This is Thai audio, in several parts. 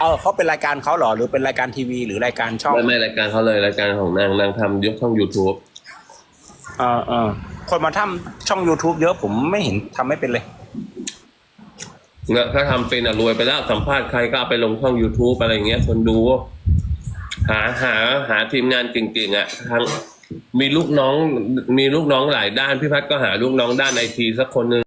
เออเขาเป็นรายการเขาเหรอหรือเป็นรายการทีวี หรือรายการช่องไม่ไม่รายการเขาเลยรายการของนางนางทำยกช่อง YouTube เออเออคนมาทำช่อง YouTube เยอะผมไม่เห็นทำไม่เป็นเลยเนี่ยถ้าทำเป็นอะรวยไปแล้วสัมภาษณ์ใครก็เอาไปลงช่อง YouTube อะไรอย่างเงี้ยคนดู หาหาหาทีมงานเก่งๆอะทั้งมีลูกน้อง มีลูกน้องหลายด้านพี่พัฒน์ก็หาลูกน้องด้านไอทีสักคนหนึ่ง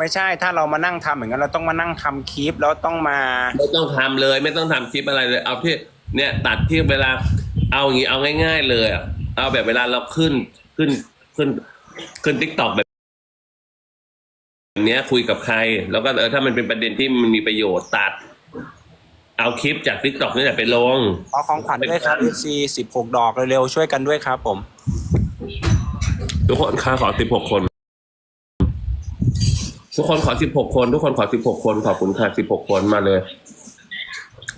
ไม่ใช่ถ้าเรามานั่งทำอย่างนั้นเราต้องมานั่งทำคลิปแล้วต้องมา ไม่ต้องทำเลย ไม่ต้องทำคลิปอะไรเลย เอาที่เนี่ยตัดที่เวลาเอาอย่างงี้เอาง่าย ๆ เลยอะเอาแบบเวลาเราขึ้นขึ้นขึ้นขึ้นทิกตอกแบบแบบเนี้ยคุยกับใคร แล้วก็เออถ้ามันเป็นประเด็นที่มันมีประโยชน์ตัด เอาคลิปจากทิกตอกนี่แหละไปลง ขอของขวัญด้วยครับ FC สิบหกดอกเร็วๆช่วยกันด้วยครับผม ทุกคนค่าขอสิบหกคน ทุกคนขอสิบหกคน ทุกคนขอสิบหกคนขอบคุณค่ะสิบหกคนมาเลย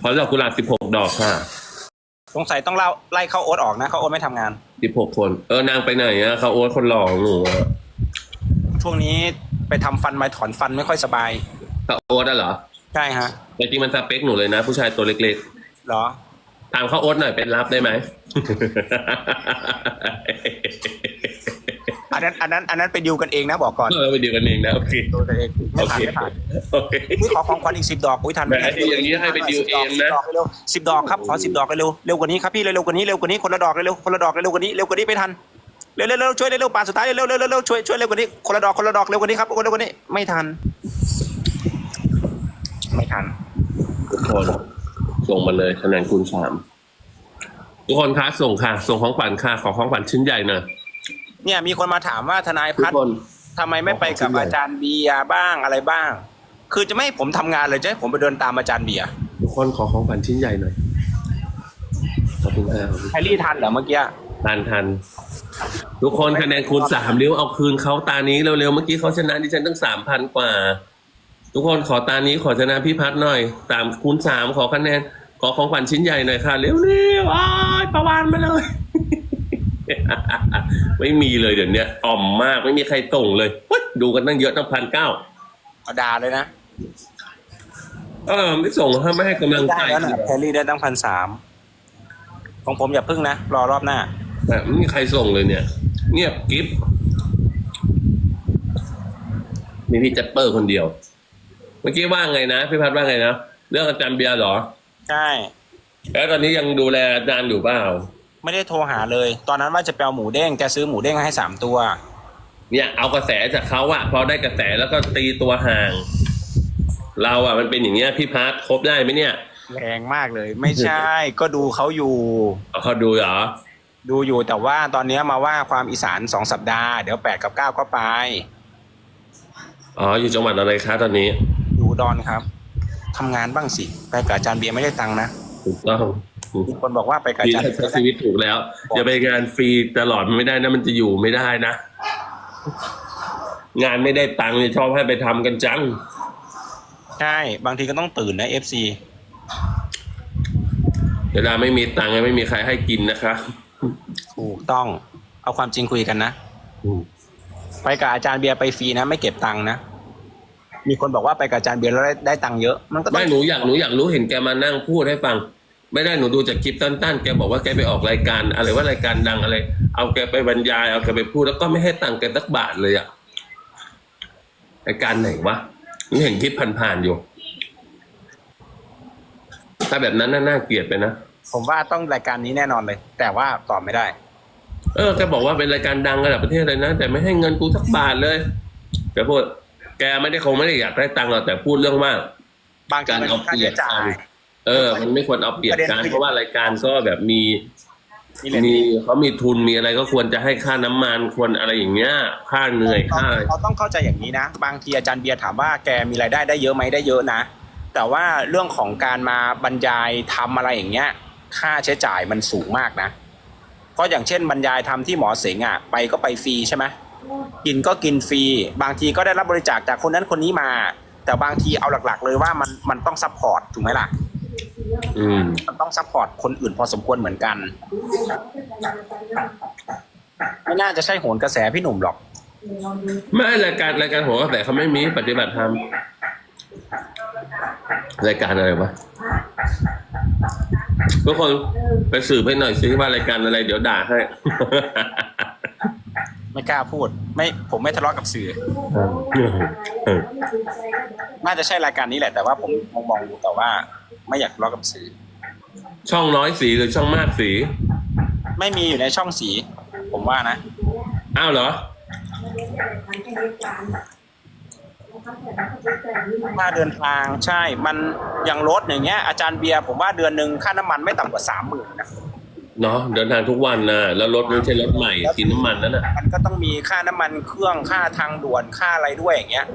ขอดอกกุหลาบสิบหกดอกค่ะสงสัยต้องเล่าไล่เข้าโอ๊ตออกนะเขาโอ๊ตไม่ทำงาน สิบหกคน เออนางไปไหนอะเขาโอ๊ตคนหล่อของหนูอะช่วงนี้ไปทำฟันมาถอนฟันไม่ค่อยสบาย เขาโอ๊ตอะเหรอใช่ฮะแต่จริงมันสเปคหนูเลยนะ ผู้ชายตัวเล็กเหรอ ๆถามเขาโอ๊ตหน่อยเป็นรับได้ไหม อันนั้นอันนั้นอันนั้นไปดิวกันเองนะบอกก่อนเออไปดีกันเองนะโอเคดูกันเองไม่โอผ่านเคไม่ผ่านโอเคนี่ขอของขวัญอีกสิบดอกอุ้ยทันไหมแหมอย่างนี้ให้ไปดิวเองนะสิบดอกครับขอสิบดอกเร็วเร็วกว่านี้ครับพี่เร็วกว่านี้เร็วกว่านี้คนละดอกเร็วคนละดอกเร็วกว่านี้เร็วกว่านี้ไม่ทันเร็วเร็วเร็วช่วยเร็วปาสุดท้ายเร็วเร็วเร็วเร็วช่วยช่วยเร็วกว่านี้คนละดอกคนละดอกเร็วกว่านี้ครับคนเร็วกว่านี้ไม่ทัน ไม่ทันทุกคนส่งมาเลยคะแนนคูณสามทุกคนคะส่งค่ะ ส่งของขวัญค่ะขอของขวัญชิ้นใหญ่หน่อย เนี่ยมีคนมาถามว่าทนายทุกพัฒน์คนทำไมไม่ไปกับอาจารย์เบียร์บ้างอะไรบ้าง คือจะไม่ให้ผมทำงานเลยจะให้ผมไปเดินตามอาจารย์เบียร์ทุกคนขอของขวัญชิ้นใหญ่หน่อยขอบคุณค่ะแฮร์รี่ทันเหรอเมื่อกี้ทันทันทุกคนคะแนนคูณสามนิ้วเอาคืนเขาตานี้เร็วๆเมื่อกี้เขาชนะดิฉันตั้งสามพันกว่า ทุกคนขอตานี้ขอชนะพี่พัฒน์หน่อยตามคูณสามขอคะแนน ขอของขวัญชิ้นใหญ่หน่อยค่ะเร็วๆอ้ายประวานมาเลย ไม่มีเลยเดี๋ยวนี้อ่อมมากไม่มีใครส่งเลยเฮ้ยดูกันตั้งเยอะตั้งพันเก้าเอาด่าเลยนะเออไม่ส่งถ้าไม่ให้กำลังได้ใจแล้วนะแฮร์รี่ได้ตั้งพันสามของผมอย่าพึ่งนะ รอรอบหน้าแต่ไม่มีใครส่งเลยเนี่ย เงียบกิฟมีพี่แจ็ปเปอร์คนเดียว เมื่อกี้ว่าไงนะพี่พัดว่าไงนะ เรื่องอาจารย์เบียร์เหรอ ใช่ แล้วตอนนี้ยังดูแลอาจารย์อยู่เปล่า ไม่ได้โทรหาเลย ตอนนั้นว่าจะไปเอาหมูเด้งแกซื้อหมูเด้งให้สามตัว เนี่ยเอากระแสจากเขาอะพอได้กระแสแล้วก็ตีตัวห่าง เราอะมันเป็นอย่างเงี้ยพี่พัดครบได้ไหมเนี่ยแรงมากเลย ไม่ใช่ ก็ดูเขาอยู่ เอาเขาดูเหรอดูอยู่แต่ว่าตอนนี้มาว่าความอีสานสองสัปดาห์ เดี๋ยวแปดกับเก้าก็ไป อ๋ออยู่จังหวัดอะไรคะตอนนี้อยู่อุดอนครับทำงานบ้างสิ ไปกับอาจารย์เบียร์ไม่ได้ตังค์นะ ถูกต้อง มีคนบอกว่าไปกับดีอาจารย์แล้วใช้ชีวิตถูกแล้วอย่าไปงานฟรีตลอดมันไม่ได้นะ มันจะอยู่ไม่ได้นะ งานไม่ได้ตังค์เนี่ยชอบให้ไปทำกันจัง ใช่ บางทีก็ต้องตื่นนะเอฟซีเวลาไม่มีตังค์ไม่มีใครให้กินนะคะถูกต้อง เอาความจริงคุยกันนะไปกับอาจารย์เบียร์ไปฟรีนะ ไม่เก็บตังค์นะมีคนบอกว่าไปกับอาจารย์เบียร์แล้วได้ได้ตังค์เยอะ มันก็ต้อไม่งหนูอยากหนูอยากรู้เห็นแกมานั่งพูดให้ฟัง ไม่ได้หนูดูจากคลิปสั้นๆแกบอกว่าแกไปออกรายการ อะไรว่ารายการดังอะไร เอาแกไปบรรยาย เอาแกไปพูดแล้วก็ไม่ให้ตังค์แกสักบาทเลยอะรายการไหนวะหนูเห็นคลิปผ่านๆอยู่ ถ้าแบบนั้นน่าน่าเกลียดไปนะ ผมว่าต้องรายการนี้แน่นอนเลย แต่ว่าตอบไม่ได้ เออแกบอกว่าเป็นรายการดังระดับประเทศเลยนะ แต่ไม่ให้เงินกูสักบาทเลยแกพูดแกไม่ได้คงไม่ได้อยากได้ตังค์หรอกแต่พูดเรื่องว่าบางทีการมันเอาค่าเปรียใช้บจ่ากัยน เออ มันไม่ควรเอาเปรียบกันประเด็นคือเพราะว่ารายการก็แบบมีนี่แหละมีเขามีทุนมีอะไรก็ควรจะให้ค่าน้ำมันควรอะไรอย่างเงี้ย ค่าเหนื่อยค่าอะไรเราต้องเข้าใจอย่างนี้นะ บางทีอาจารย์เบียร์ถามว่าแกมีรายได้ได้เยอะไหมได้เยอะนะ แต่ว่าเรื่องของการมาบรรยายทำอะไรอย่างเงี้ย ค่าใช้จ่ายมันสูงมากนะเพราะอย่างเช่นบรรยายทำที่หมอเสงอะไปก็ไปฟรีใช่ไหมกินก็กินฟรี บางทีก็ได้รับบริจาคจากคนนั้นคนนี้มา แต่บางทีเอาหลักๆ เลยว่ามันมันต้องซัพพอร์ตถูกไหมล่ะ อืมมันต้องซัพพอร์ตคนอื่นพอสมควรเหมือนกัน ไม่น่าจะใช่โหนกระแสพี่หนุ่มหรอก ไม่รายการรายการหัวกระแสเขาไม่มีปฏิบัติธรรมรายการอะไรวะทุกคนไปสืบให้หน่อยซิว่ารายการอะไร เดี๋ยวด่าให้ ไม่กล้าพูด ไม่ผมไม่ทะเลาะกับสื่อ น่าจะใช่รายการนี้แหละ แต่ว่าผมมองมองดูแต่ว่า ไม่อยากทะเลาะกับสื่อ ช่องน้อยสีหรือช่องมากสีไม่มีอยู่ในช่องสี ผมว่านะ อ้าวเหรอ ค่าเดินทางใช่ มันอย่างรถอย่างเงี้ยอาจารย์เบียร์ผมว่าเดือนหนึ่งค่าน้ำมันไม่ต่ำกว่าสามหมื่นนะ เนาะเดินทางทุกวันนะแล้วรถไม่ใช่รถใหม่กินน้ำมันนั่นน่ะ มันก็ต้องมีค่าน้ำมันเครื่องค่าทางด่วนค่าอะไรด้วยอย่างเงี้ย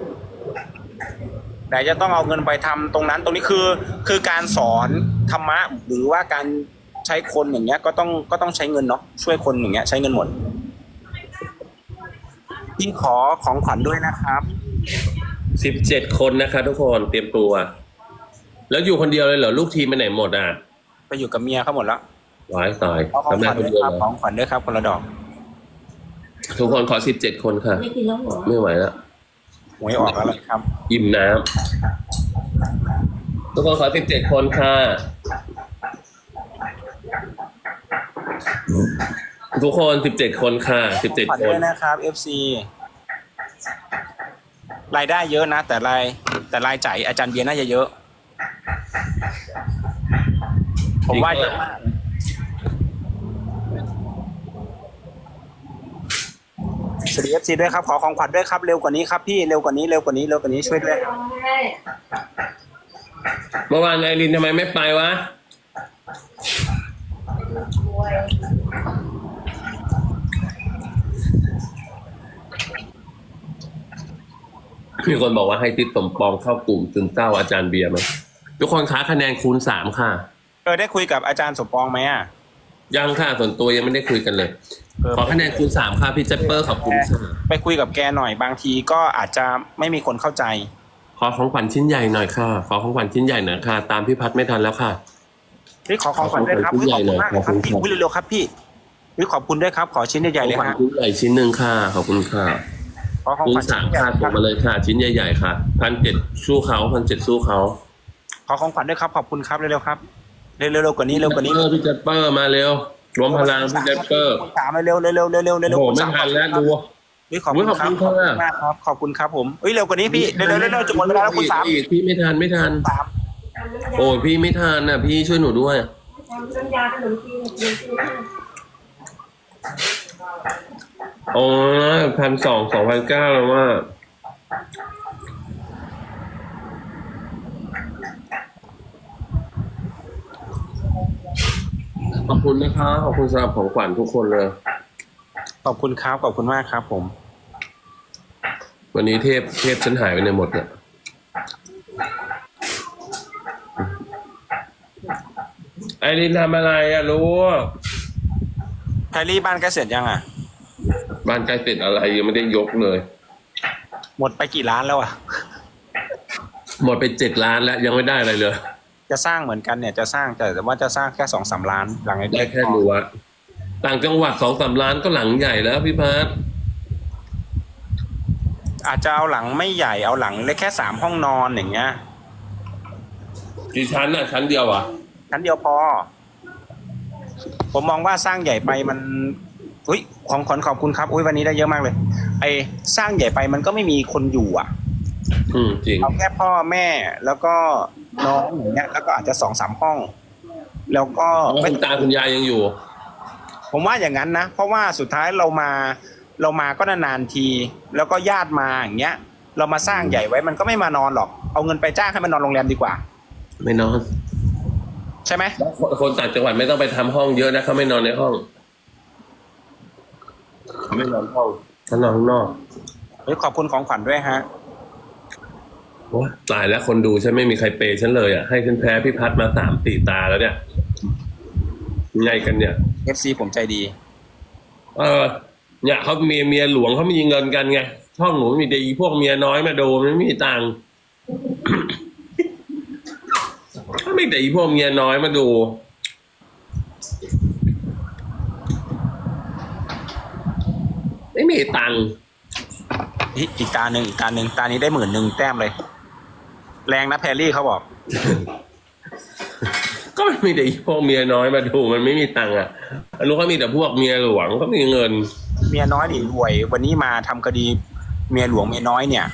แต่จะต้องเอาเงินไปทำตรงนั้น ตรงนี้คือคือการสอนธรรมะหรือว่าการใช้คนอย่างเงี้ยก็ต้องก็ต้องใช้เงินเนาะช่วยคนอย่างเงี้ยใช้เงินหมดพี่ขอของขวัญด้วยนะครับสิบเจ็ดคนนะคะทุกคนเตรียมตัว แล้วอยู่คนเดียวเลยเหรอลูกทีมไปไหนหมดอะ ไปอยู่กับเมียเขาหมดแล้วร้ายตายขอของทำขได้วัญคนด้วยเดียวครับเหรขอองขวัญด้วยครับคนละดอก ทุกคนขอสิบเจ็ดคนค่ะ ไม่กินแล้วเหรอไม่ไหวแล้ว หวยออกแล้วเลยครับ อิ่มน้ำทุกคนขอสิบเจ็ดคนค่ะ ทุกคนสิบเจ็ดคนค่ะสิบเจ็ดขวัญคด้นวยนะครับ FC รายได้เยอะนะ แต่รายแต่รายจ่ายอาจารย์เบียร์น่าจะเยอะ ผมว่าเยอะมาก วัสดี FC ด้วยครับ ขอของขวัญด้วยครับ เร็วกว่านี้ครับพี่ เร็วกว่านี้ เร็วกว่านี้ เร็วกว่านี้ ช่วยด้วยเมื่อวานไอรินทำไมไม่ไปวะ มีคนบอกว่าให้ทิศสมปองเข้ากลุ่มซึมเศร้าอาจารย์เบียร์ไหมทุกคนคะคะแนนคูณสามค่ะ เออ ได้คุยกับอาจารย์สมปองไหมอะ ยังค่ะส่วนตัวยังไม่ได้คุยกันเลยเออ ขอคะแนนคูณสามค่ะพี่เจปเปอร์ขอบคุณค่ะไปคุยกับแกหน่อยบางทีก็อาจจะไม่มีคนเข้าใจ ขอของขวัญชิ้นใหญ่หน่อยค่ะ ขอของขวัญชิ้นใหญ่หน่อยค่ะ ตามพี่พัดไม่ทันแล้วค่ะเฮ้ยขอของขวัญด้วยครับขอบคุณเฮ้ยขอบคุณมากเลยครับขอบคุณพี่ครับอุ้ยเร็วๆครับพี่เฮ้ยขอบคุณด้วยครับ ขอชิ้นใหญ่ๆเลยของขวัญฮะชิ้นใหญ่ชิ้นหนึ่งค่ะ ขอบคุณค่ะขอของคูขณวัญสามชิ้นใหญ่ค่ะคส่รังบมาเลยค่ะ ชิ้นใหญ่ๆค่ะพันเจ็ดสู้เขาพันเจ็ดสู้เขาขอของขวัญด้วยครับ ขอบคุณครับเร็วๆครับเร็วๆเร็วๆกว่านี้เร็วกว่านี้เออพี่เจปเปอร์มาเร็ว รวมพลังพี่เจปเปอร์สามเร็วๆเร็วๆเร็วๆเร็วๆเร็วๆโอ้โหคุณไม่สาทันแล้วดูเฮ้ยขอบคุณครับขอบคุณขอบคุณค่ะมากครับ ขอบคุณครับผมเฮ้ยเร็วกว่านี้พี่เร็วๆเร็วๆจะหมดเวลาแล้วคุณสามอีกพี่ไม่ทันไม่ทันสามโอ้ยพี่ไม่ทันน่ะพี่ช่วยหนูด้วยทำน้ำยาขนมจีนขนมจีนโอ้ยพันสองสองพันเก้าแล้วว่า ขอบคุณนะคะขอบคุณสำหรับของขวัญทุกคนเลย ขอบคุณครับ ขอบคุณมากครับผม วันนี้เทพเทพฉันหายไปในหมดเนี่ยไอรินทำอะไรอะรู้แพรรี่บ้านใกล้เสร็จยังอะ บ้านใกล้เสร็จอะไรยังไม่ได้ยกเลย หมดไปกี่ล้านแล้วอะ หมดไปเจ็ดล้านแล้วยังไม่ได้อะไรเลย จะสร้างเหมือนกันเนี่ยจะสร้างแต่ว่าจะสร้างแค่สองสามล้านหลังได้เล็กแค่รั้วต่างจังหวัดสองสามล้านก็หลังใหญ่แล้วพี่พัทอาจจะเอาหลังไม่ใหญ่เอาหลังเล็กแค่สามห้องนอนอย่างเงี้ยกี่ชั้นอะชั้นเดียวอะชั้นเดียวพอ ผมมองว่าสร้างใหญ่ไปมันอุ้ยของขวัญขอบคุณครับอุ้ยวันนี้ได้เยอะมากเลย ไอสร้างใหญ่ไปมันก็ไม่มีคนอยู่อะ อืมจริงเอาแค่พ่อแม่แล้วก็ น้องอย่างเงี้ยแล้วก็อาจจะสองสามห้อง แล้วก็คุไม่ณตาคุณยายยังอยู่ ผมว่าอย่างนั้นนะ เพราะว่าสุดท้ายเรามาเรามาก็นานๆที แล้วก็ญาติมาอย่างเงี้ย เรามาสร้างใหญ่ไว้มันก็ไม่มานอนหรอก เอาเงินไปจ้างให้มันนอนโรงแรมดีกว่า ไม่นอน ใช่ไหมแล้วคนคนต่างจังหวัดไม่ต้องไปทำห้องเยอะนะเขาไม่นอนในห้องเขาไม่นอนห้องเขานอนข้างนอกเฮ้ยขอบคุณของขวัญด้วยฮะ โอ้ตายแล้วคนดูฉันไม่มีใครเปย์ฉันเลยอะให้ฉันแพ้พี่พัดมาสามสี่ตาแล้วเนี่ยไงกันเนี่ย FC ผมใจดี เออเนี่ยเขาเมียเมียหลวงเขามีเงินกันไงช่องหนูมีแต่อีพวกเมียน้อยมาดูมันไม่มีตังค์ก็ไม่แต่อีพวกเมียน้อยมาดู ไม่มีตังค์ อีกอีกตาหนึ่งอีกตาหนึ่งตานี้ได้หมื่นหนึ่งแต้มเลย แรงนะแพรรี่เขาบอก ก็ไม่มีแต่พวกเมียน้อยมาดูมันไม่มีตังค์อะรู้เขามีแต่พวกเมียหลวงก็มีเงิน เมียน้อยนี่รวย วันนี้มาทำคดีเมียหลวงเมียน้อยเนี่ย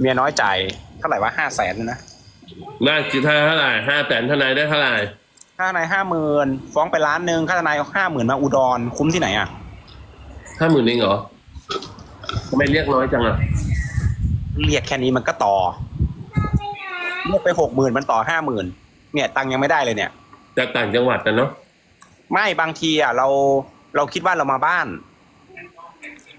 เมียน้อยจ่ายเท่าไหร่วะห้าแสนนะน่าคิดเท่าไหร่ห้าแสนทนายได้เท่าไหร่ค่าทนายห้าหมื่นฟ้องไปล้านหนึ่งค่าทนายห้าหมื่นมาอุดรคุ้มที่ไหนอะห้าหมื่นเองเหรอทำไมเรียกน้อยจังอะ เรียกแค่นี้มันก็ต่อเรียกไปหกหมื่นมันต่อห้าหมื่นเนี่ย ตังค์ยังไม่ได้เลยเนี่ย จากต่างจังหวัดนะเนาะไม่บางทีอะเราเราคิดว่าเรามาบ้าน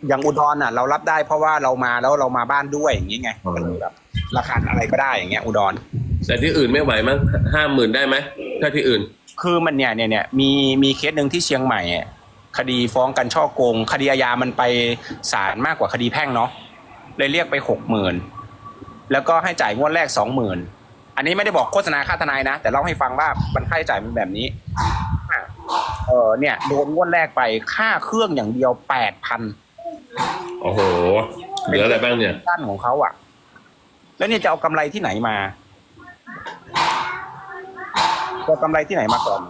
อย่างอุดรอะ เรารับได้เพราะว่าเรามาแล้วเรามาบ้านด้วยอย่างนี้ไงก็เลยแบบราคาอะไรก็ได้อย่างเงี้ย อุดร แต่ที่อื่นไม่ไหวมั้งห้าหมื่นได้ไหมถ้าที่อื่น คือมันเนี่ยเนี่ยเนี่ยมีมีเคสหนึ่งที่เชียงใหม่อะคดีฟ้องกันช่อโกง คดีอาญามันไปศาลมากกว่าคดีแพ่งเนาะ เลยเรียกไปหกหมื่นแล้วก็ให้จ่ายงวดแรกสองหมื่นอันนี้ไม่ได้บอกโฆษณาค่าทนายนะ แต่เล่าให้ฟังว่ามันค่าใช้จ่ายเป็นแบบนี้อะเออเนี่ยโดนงวดแรกไปค่าเครื่องอย่างเดียวแปดพันโอ้โหเหลืออะไรบ้างเนี่ยด้านของเขาอะ แล้วเนี่ยจะเอากำไรที่ไหนมาจะเอากำไรที่ไหนมาก่อน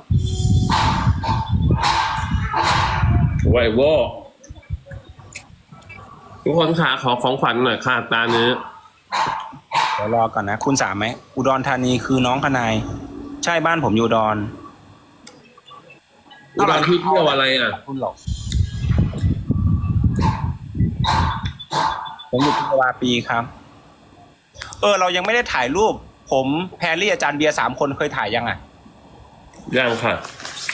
ไวโว ทุกคนขาขอของขวัญหน่อยค่ะตาเนื้อเดี๋ยวรอก่อนนะ คุณสามไหมอุดรธานีคือน้องทนาย ใช่บ้านผมอยู่อุดรอุดรที่เที่ยวอะไรอะ คุณหรอกผมอยู่พิวาปีครับ เออ เรายังไม่ได้ถ่ายรูป ผมแพรรี่อาจารย์เบียร์สามคนเคยถ่ายยังอะ ยังค่ะ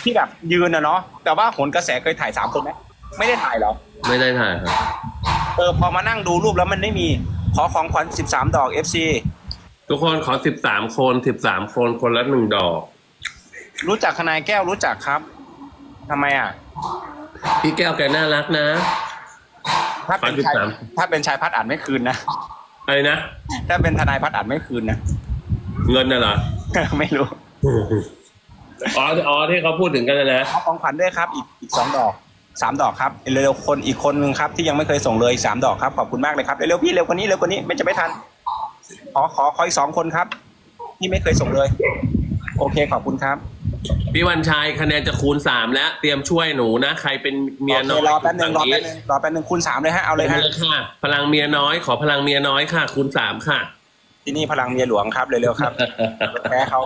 ที่แบบยืนนะเนาะแต่ว่าผลกระแสเคยถ่ายสามคนไหมไม่ได้ถ่ายหรอ ไม่ได้ถ่ายครับ เออพอมานั่งดูรูปแล้วมันไม่มี ขอของขวัญสิบสามดอก FC ทุกคนขอสิบสามคนสิบสามคนคนละหนึ่งดอก รู้จักทนายแก้วรู้จักครับทำไมอะ พี่แก้วแกน่ารักนะ ถ้าเป็นชายขวัญ13 ถ้าเป็นชายพัดอ่านไม่คืนนะ อะไรนะ ถ้าเป็นทนายพัดอ่านไม่คืนนะ เงินน่ะเหรอ ไม่รู้ อ๋ออ๋อที่เขาพูดถึงกันนะนะ เอาของขวัญด้วยครับ อีกอีกสองดอก สามดอกครับเร็วๆคนอีกคนนึงครับที่ยังไม่เคยส่งเลยอีกสามดอกครับขอบคุณมากเลยครับเร็วๆพี่เร็วกว่านี้เร็วกว่านี้ไม่จะไม่ทัน ขอขอขออีกสองคนครับ ที่ไม่เคยส่งเลย โอเคขอบคุณครับพี่วันชัยคะแนนจะคูณสามแล้ว เตรียมช่วยหนูนะ ใครเป็นเมียโอน้เคอยรอแป๊บนึงรอแป๊บนึงรอแป๊บนึงคูณสามเลยฮะเอาเลยฮะเลยค่ะ พลังเมียน้อย ขอพลังเมียน้อยค่ะ คูณสามค่ะ ที่นี่พลังเมียหลวงครับเร็วๆครับแพ้เขา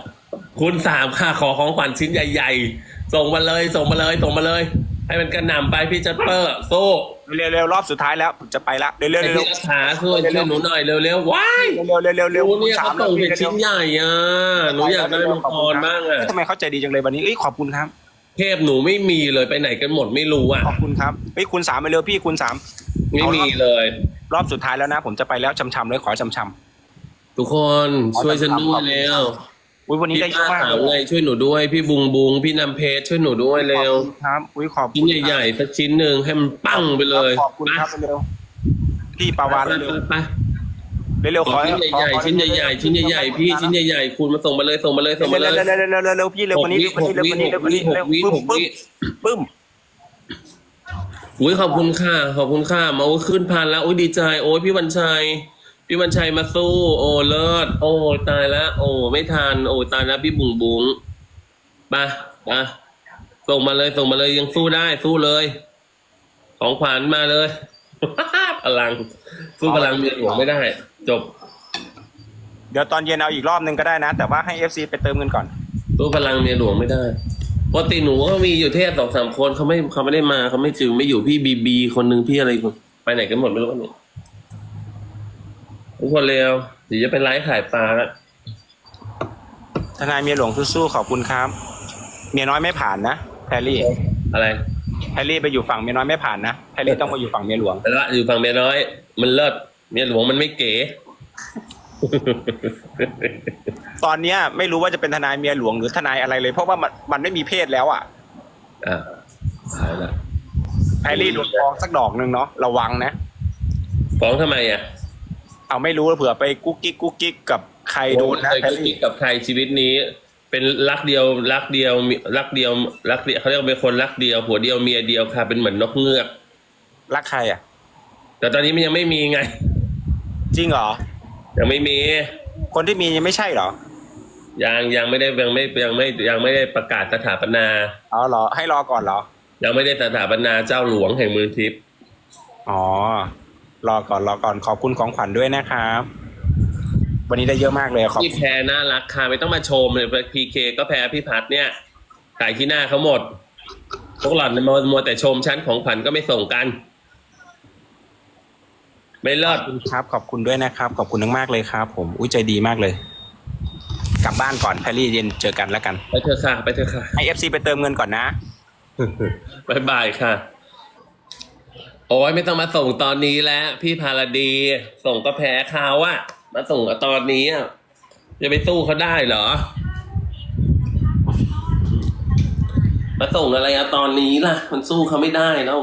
คูณสามค่ะ ขอของขวัญชิ้นใหญ่ ๆ ส่งมาเลย ส่งมาเลยส่งมาเลย ให้มันกระหน่ำไปพี่จัปเปอร์สู้เร็วๆรอบสุดท้ายแล้วผมจะไปละเร็วๆไอ้เร็วพี่รัฐาช่วยช่วยหนูหน่อยเร็วๆว้ายๆเร็วๆเร็วๆเร็วหนูๆคูณเนี่ยสาเขามส่งเร็เป็นวๆชิ้นใหญ่อะหนูอยากได้มังกรบ้างอะเฮ้ยทำไมเขาใจดีจังเลยวันนี้เอ้ยขอบคุณครับ เทพหนูไม่มีเลยไปไหนกันหมดไม่รู้อะ ขอบคุณครับเฮ้ยคูณสามไปเร็วพี่คูณสามไม่มีเลย รอบสุดท้ายแล้วนะ ผมจะไปแล้วชำๆเลยขอชำทุกคนช่วยฉันด้วยเร็วๆ อุ้ยวันนี้พี่ได้เยป้าอะมากสาวไงช่วยหนูด้วย พี่บุงบุงพี่นำเพชรช่วยหนูด้วยเร็วขอบคุณครับ อุ้ยขอบคุชิ้ณนใหญ่ๆสักชิ้นหนึ่งให้มันปั้งไปเลยขอบคุณครับเร็วพี่ปาวานไปเร็วไปไปเร็วๆขขออชิ้นใหญ่ๆ ชิ้นใหญ่ๆ ชิ้นใหญ่ๆ พี่ชิ้นใหญ่ๆ คุณมาส่งมาเลย ส่งมาเลย ส่งมาเลยเร็วๆเร็วๆเร็วๆเร็วๆพี่เร็วกว่านี้เร็วกว่านี้เร็วกว่านี้เร็วกว่านี้เร็วหกวิปึ้มหกวิปึ้มปึ้มอุ้ยขอบคุณค่ะ ขอบคุณค่ะ มาโอ้ยขึ้นพันแล้ว อุ้ยดีใจ โอ้ยพี่วันชัย พี่วันชัยมาสู้ โอ้เลิศ โอ้ตายแล้ว โอ้ไม่ทัน โอ้ตายแล้วพี่บุ๋งบุ๋งไปไปส่งมาเลยส่งมาเลยยังสู้ได้สู้เลย ของขวัญมาเลย พลัง สู้พลังเมียหลวงไม่ได้ จบ เดี๋ยวตอนเย็นเอาอีกรอบนึงก็ได้นะ แต่ว่าให้ FC ไปเติมเงินก่อน สู้พลังเมียหลวงไม่ได้ปกติหนูก็มีอยู่เทพสองสามคนเขาไม่เขาไม่ได้มาเขาไม่จือไม่อยู่พี่บีบีคนหนึ่งพี่อะไรคนไปไหนกันหมดไม่รู้กันเนี่ย ทุกคนเร็วเดี๋ยวจะเป็นไลฟ์ขายปลาแล้วทนายเมียหลวงสู้ๆขอบคุณครับ เมียน้อยไม่ผ่านนะแพรรี่อะไรแพรรี่ไปอยู่ฝั่งเมียน้อยไม่ผ่านนะแพรรี่ต้องมาอยู่ฝั่งเมียหลวงแต่ว่าอยู่ฝั่งเมียน้อย มันเลิศเมียหลวงมันไม่เก๋ ตอนเนี้ยไม่รู้ว่าจะเป็นทนายเมียหลวงหรือทนายอะไรเลย เพราะว่ามันมันไม่มีเพศแล้วอะอ่าหายละแพรรี่โดนฟ้องสักดอกหนึ่งเนาะระวังนะฟ้องทำไมอะ เอาไม่รู้เผื่อไปกุ๊กกิ๊กกุ๊กกิ๊กกับใครโดนนะเคยแพรคุยรี่กับใครชีวิตนี้ เป็นรักเดียวรักเดียวมีรักเดียวรักเดียวเขาเรียกว่าเป็นคนรักเดียวผัวเดียวเมียเดียวค่ะ เป็นเหมือนนกเงือก รักใครอะ แต่ตอนนี้มันยังไม่มีไง จริงเหรอ ยังไม่มี คนที่มียังไม่ใช่เหรอ ยังยังไม่ได้ยังไม่ยังไม่ยังไม่ได้ประกาศสถาปนาอ๋อเหรอ ให้รอก่อนเหรอ ยังไม่ได้สถาปนาเจ้าหลวงแห่งเมืองทิพย์อ๋อ รอก่อนรอก่อนขอบคุณของขวัญด้วยนะครับ วันนี้ได้เยอะมากเลยขอบพี่แพรน่ารักค่ะไม่ต้องมาชมเลยพีเคก็แพ้พี่พัดเนี่ยขายที่หน้าเขาหมด พวกหล่อนมัวมัวแต่ชมชั้นของขวัญก็ไม่ส่งกัน ไม่เลิศคุณครับ ขอบคุณด้วยนะครับ ขอบคุณมากๆเลยครับ ผมอุ้ยใจดีมากเลย กลับบ้านก่อนแพรรี่เย็นเจอกันแล้วกัน ไปเถอะค่ะ ไปเถอะค่ะให้เอฟซีไปเติมเงินก่อนนะ บายบายค่ะ โอ้ยไม่ต้องมาส่งตอนนี้แล้ว พี่พาราดี ส่งก็แพ้เขาอะมาส่งตอนนี้อะจะไปสู้เขาได้เหรอ มาส่งอะไรอะตอนนี้ล่ะ มันสู้เขาไม่ได้แล้ว